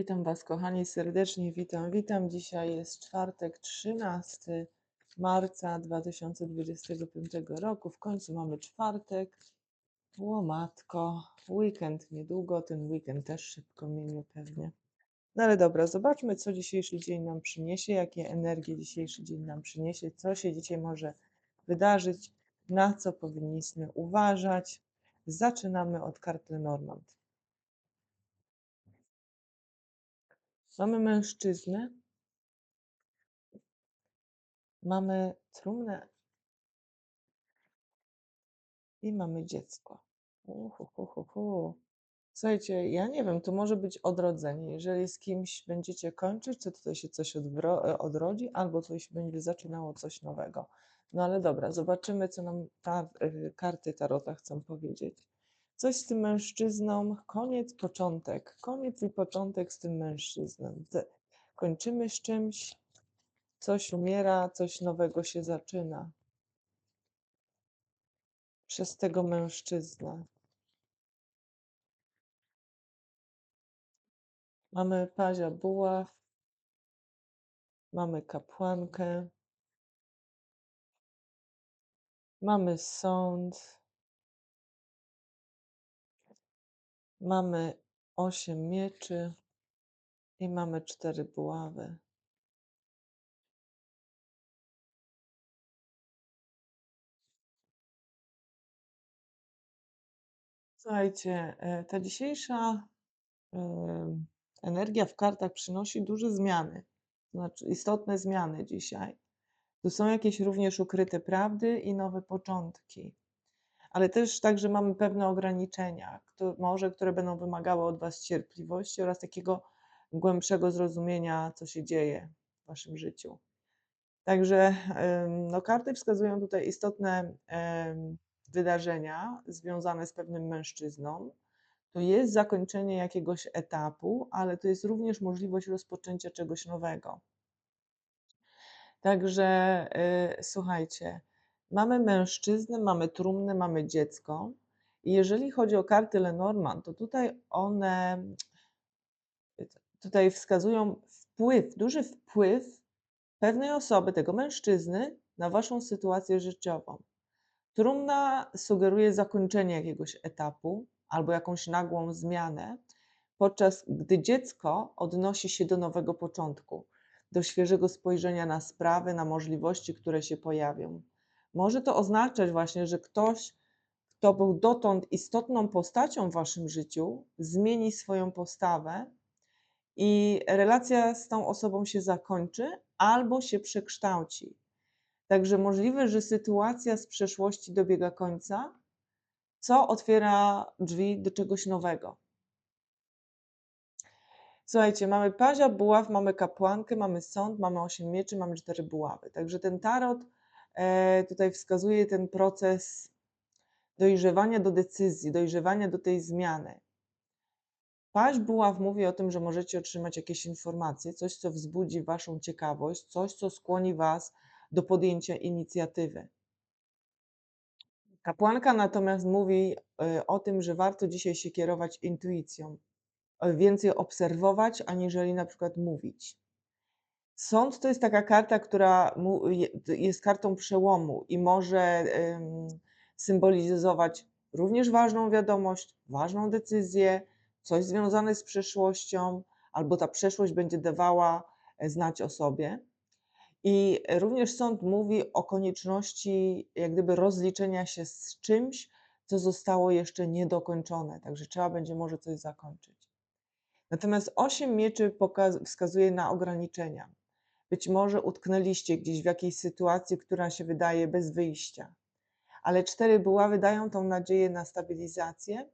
Witam Was, kochani, serdecznie witam. Witam. Dzisiaj jest czwartek, 13 marca 2025 roku. W końcu mamy czwartek. Łomatko, weekend niedługo, ten weekend też szybko minie pewnie. No ale dobra, zobaczmy, co dzisiejszy dzień nam przyniesie, jakie energie dzisiejszy dzień nam przyniesie, co się dzisiaj może wydarzyć, na co powinniśmy uważać. Zaczynamy od karty Lenormand. Mamy mężczyznę, mamy trumnę i mamy dziecko. Uhuhuhuhu. Słuchajcie, ja nie wiem, to może być odrodzenie. Jeżeli z kimś będziecie kończyć, to tutaj się coś e, odrodzi, albo coś będzie zaczynało coś nowego. No ale dobra, zobaczymy, co nam ta, y, karty Tarota chcą powiedzieć. Coś z tym mężczyzną, koniec, początek. Koniec i początek z tym mężczyzną. Kończymy z czymś, coś umiera, coś nowego się zaczyna. Przez tego mężczyznę. Mamy pazia buław, mamy kapłankę, mamy sąd, mamy osiem mieczy. I mamy cztery buławy. Słuchajcie, e, ta dzisiejsza energia w kartach przynosi duże zmiany, znaczy istotne zmiany dzisiaj. Tu są jakieś również ukryte prawdy i nowe początki, ale też także mamy pewne ograniczenia, które, może, które będą wymagały od Was cierpliwości oraz takiego głębszego zrozumienia, co się dzieje w Waszym życiu. Także no, karty wskazują tutaj istotne wydarzenia związane z pewnym mężczyzną. To jest zakończenie jakiegoś etapu, ale to jest również możliwość rozpoczęcia czegoś nowego. Także y, słuchajcie, mamy mężczyznę, mamy trumnę, mamy dziecko. I jeżeli chodzi o karty Lenormand, to tutaj one tutaj wskazują wpływ, duży wpływ pewnej osoby, tego mężczyzny, na waszą sytuację życiową. Trumna sugeruje zakończenie jakiegoś etapu albo jakąś nagłą zmianę, podczas gdy dziecko odnosi się do nowego początku, do świeżego spojrzenia na sprawy, na możliwości, które się pojawią. Może to oznaczać właśnie, że ktoś, kto był dotąd istotną postacią w waszym życiu, zmieni swoją postawę i relacja z tą osobą się zakończy albo się przekształci. Także możliwe, że sytuacja z przeszłości dobiega końca, co otwiera drzwi do czegoś nowego. Słuchajcie, mamy pazia buław, mamy kapłankę, mamy sąd, mamy osiem mieczy, mamy cztery buławy. Także ten tarot e, tutaj wskazuje ten proces dojrzewania do decyzji, dojrzewania do tej zmiany. Paź buław mówi o tym, że możecie otrzymać jakieś informacje, coś, co wzbudzi waszą ciekawość, coś, co skłoni was do podjęcia inicjatywy. Kapłanka natomiast mówi e, o tym, że warto dzisiaj się kierować intuicją, e, więcej obserwować, aniżeli na przykład mówić. Sąd to jest taka karta, która jest kartą przełomu i może symbolizować również ważną wiadomość, ważną decyzję, coś związane z przeszłością, albo ta przeszłość będzie dawała e, znać o sobie. I również sąd mówi o konieczności jak gdyby rozliczenia się z czymś, co zostało jeszcze niedokończone, także trzeba będzie może coś zakończyć. Natomiast osiem mieczy wskazuje na ograniczenia. Być może utknęliście gdzieś w jakiejś sytuacji, która się wydaje bez wyjścia, ale cztery buławy dają tą nadzieję na stabilizację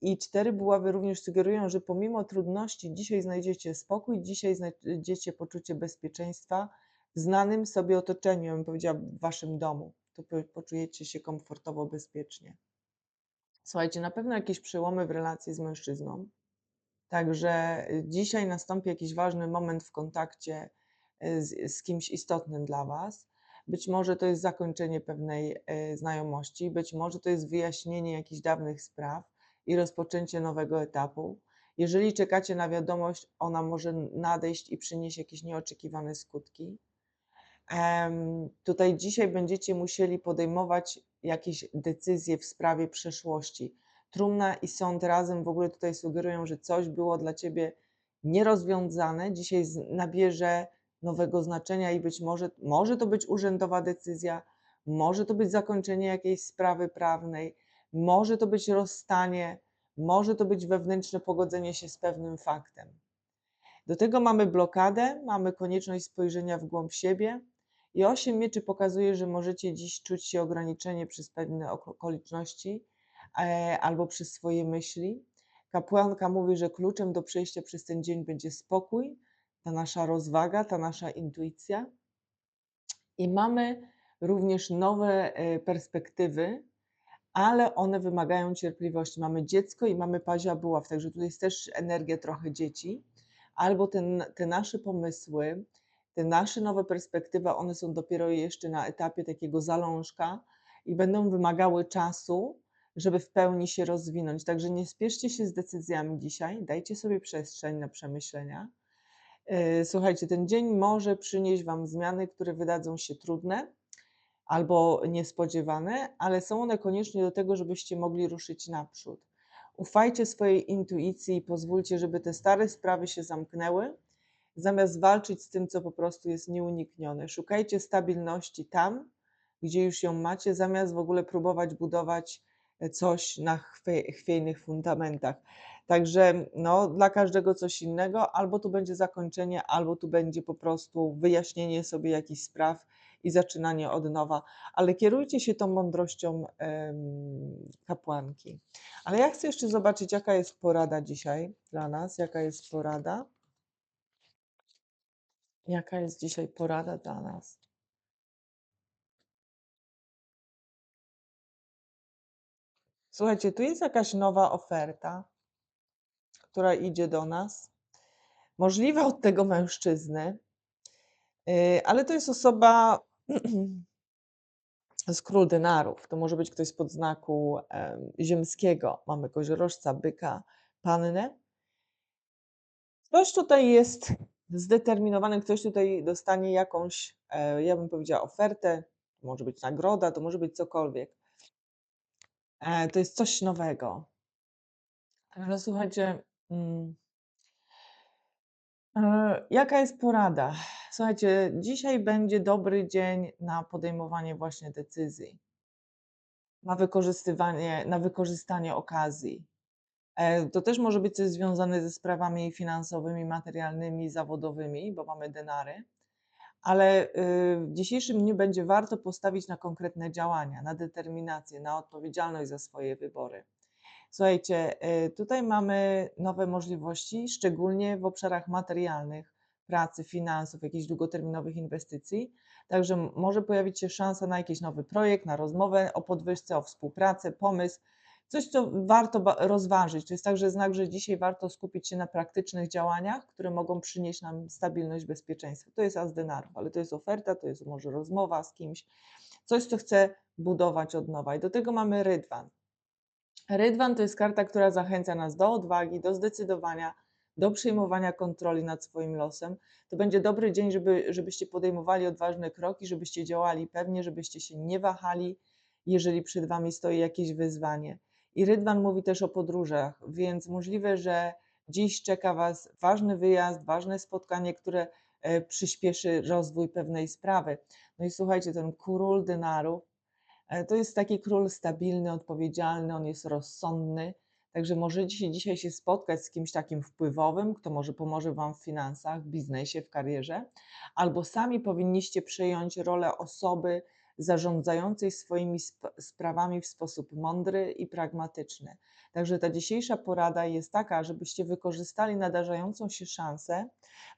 i cztery buławy również sugerują, że pomimo trudności dzisiaj znajdziecie spokój, dzisiaj znajdziecie poczucie bezpieczeństwa znanym sobie otoczeniu, ja bym powiedziała w waszym domu. Tu po- poczujecie się komfortowo, bezpiecznie. Słuchajcie, na pewno jakieś przełomy w relacji z mężczyzną. Także y, dzisiaj nastąpi jakiś ważny moment w kontakcie y, z, z kimś istotnym dla Was, być może to jest zakończenie pewnej e, znajomości, być może to jest wyjaśnienie jakichś dawnych spraw i rozpoczęcie nowego etapu. Jeżeli czekacie na wiadomość, ona może nadejść i przynieść jakieś nieoczekiwane skutki. Tutaj dzisiaj będziecie musieli podejmować jakieś decyzje w sprawie przeszłości. Trumna i sąd razem w ogóle tutaj sugerują, że coś było dla ciebie nierozwiązane, dzisiaj nabierze nowego znaczenia i być może, może to być urzędowa decyzja, może to być zakończenie jakiejś sprawy prawnej, może to być rozstanie, może to być wewnętrzne pogodzenie się z pewnym faktem. Do tego mamy blokadę, mamy konieczność spojrzenia w głąb siebie i osiem mieczy pokazuje, że możecie dziś czuć się ograniczenie przez pewne okoliczności e, albo przez swoje myśli. Kapłanka mówi, że kluczem do przejścia przez ten dzień będzie spokój, ta nasza rozwaga, ta nasza intuicja. I mamy również nowe e, perspektywy, ale one wymagają cierpliwości. Mamy dziecko i mamy pazia buław, także tutaj jest też energia trochę dzieci, albo ten, te nasze pomysły, te nasze nowe perspektywy, one są dopiero jeszcze na etapie takiego zalążka i będą wymagały czasu, żeby w pełni się rozwinąć. Także nie spieszcie się z decyzjami dzisiaj, dajcie sobie przestrzeń na przemyślenia. E, słuchajcie, ten dzień może przynieść Wam zmiany, które wydadzą się trudne albo niespodziewane, ale są one koniecznie do tego, żebyście mogli ruszyć naprzód. Ufajcie swojej intuicji i pozwólcie, żeby te stare sprawy się zamknęły, zamiast walczyć z tym, co po prostu jest nieuniknione. Szukajcie stabilności tam, gdzie już ją macie, zamiast w ogóle próbować budować coś na chwiejnych fundamentach. Także no, dla każdego coś innego, albo tu będzie zakończenie, albo tu będzie po prostu wyjaśnienie sobie jakichś spraw i zaczynanie od nowa, ale kierujcie się tą mądrością kapłanki. Ale ja chcę jeszcze zobaczyć, jaka jest porada dzisiaj dla nas, jaka jest porada. Jaka jest dzisiaj porada dla nas? Słuchajcie, tu jest jakaś nowa oferta, która idzie do nas. Możliwe od tego mężczyzny, y, ale to jest osoba z król denarów. To może być ktoś z podznaku ziemskiego. Mamy koziorożca, byka, pannę. Ktoś tutaj jest zdeterminowany, ktoś tutaj dostanie jakąś, e, ja bym powiedziała, ofertę, to może być nagroda, to może być cokolwiek. E, to jest coś nowego. Ale słuchajcie, mm, e, jaka jest porada? Słuchajcie, dzisiaj będzie dobry dzień na podejmowanie właśnie decyzji, na wykorzystywanie, na wykorzystanie okazji. E, to też może być coś związane ze sprawami finansowymi, materialnymi, zawodowymi, bo mamy denary, ale y, w dzisiejszym dniu będzie warto postawić na konkretne działania, na determinację, na odpowiedzialność za swoje wybory. Słuchajcie, y, tutaj mamy nowe możliwości, szczególnie w obszarach materialnych, pracy, finansów, jakichś długoterminowych inwestycji. Także może pojawić się szansa na jakiś nowy projekt, na rozmowę o podwyżce, o współpracę, pomysł, coś, co warto rozważyć. To jest także znak, że dzisiaj warto skupić się na praktycznych działaniach, które mogą przynieść nam stabilność, bezpieczeństwo. To jest as denarów, ale to jest oferta, to jest może rozmowa z kimś, coś, co chce budować od nowa. I do tego mamy rydwan. Rydwan to jest karta, która zachęca nas do odwagi, do zdecydowania, do przejmowania kontroli nad swoim losem. To będzie dobry dzień, żeby, żebyście podejmowali odważne kroki, żebyście działali pewnie, żebyście się nie wahali, jeżeli przed Wami stoi jakieś wyzwanie. I Rydwan mówi też o podróżach, więc możliwe, że dziś czeka Was ważny wyjazd, ważne spotkanie, które e, przyspieszy rozwój pewnej sprawy. No i słuchajcie, ten król denarów e, to jest taki król stabilny, odpowiedzialny, on jest rozsądny, Także możecie dzisiaj się spotkać z kimś takim wpływowym, kto może pomoże Wam w finansach, w biznesie, w karierze, albo sami powinniście przejąć rolę osoby zarządzającej swoimi sp sprawami w sposób mądry i pragmatyczny. Także ta dzisiejsza porada jest taka, żebyście wykorzystali nadarzającą się szansę,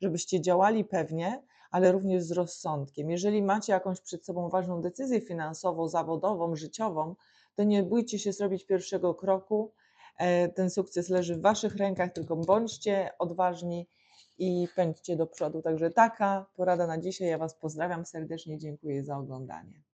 żebyście działali pewnie, ale również z rozsądkiem. Jeżeli macie jakąś przed sobą ważną decyzję finansową, zawodową, życiową, to nie bójcie się zrobić pierwszego kroku, E, ten sukces leży w Waszych rękach, tylko bądźcie odważni i pędźcie do przodu. Także taka porada na dzisiaj. Ja Was pozdrawiam serdecznie, dziękuję za oglądanie.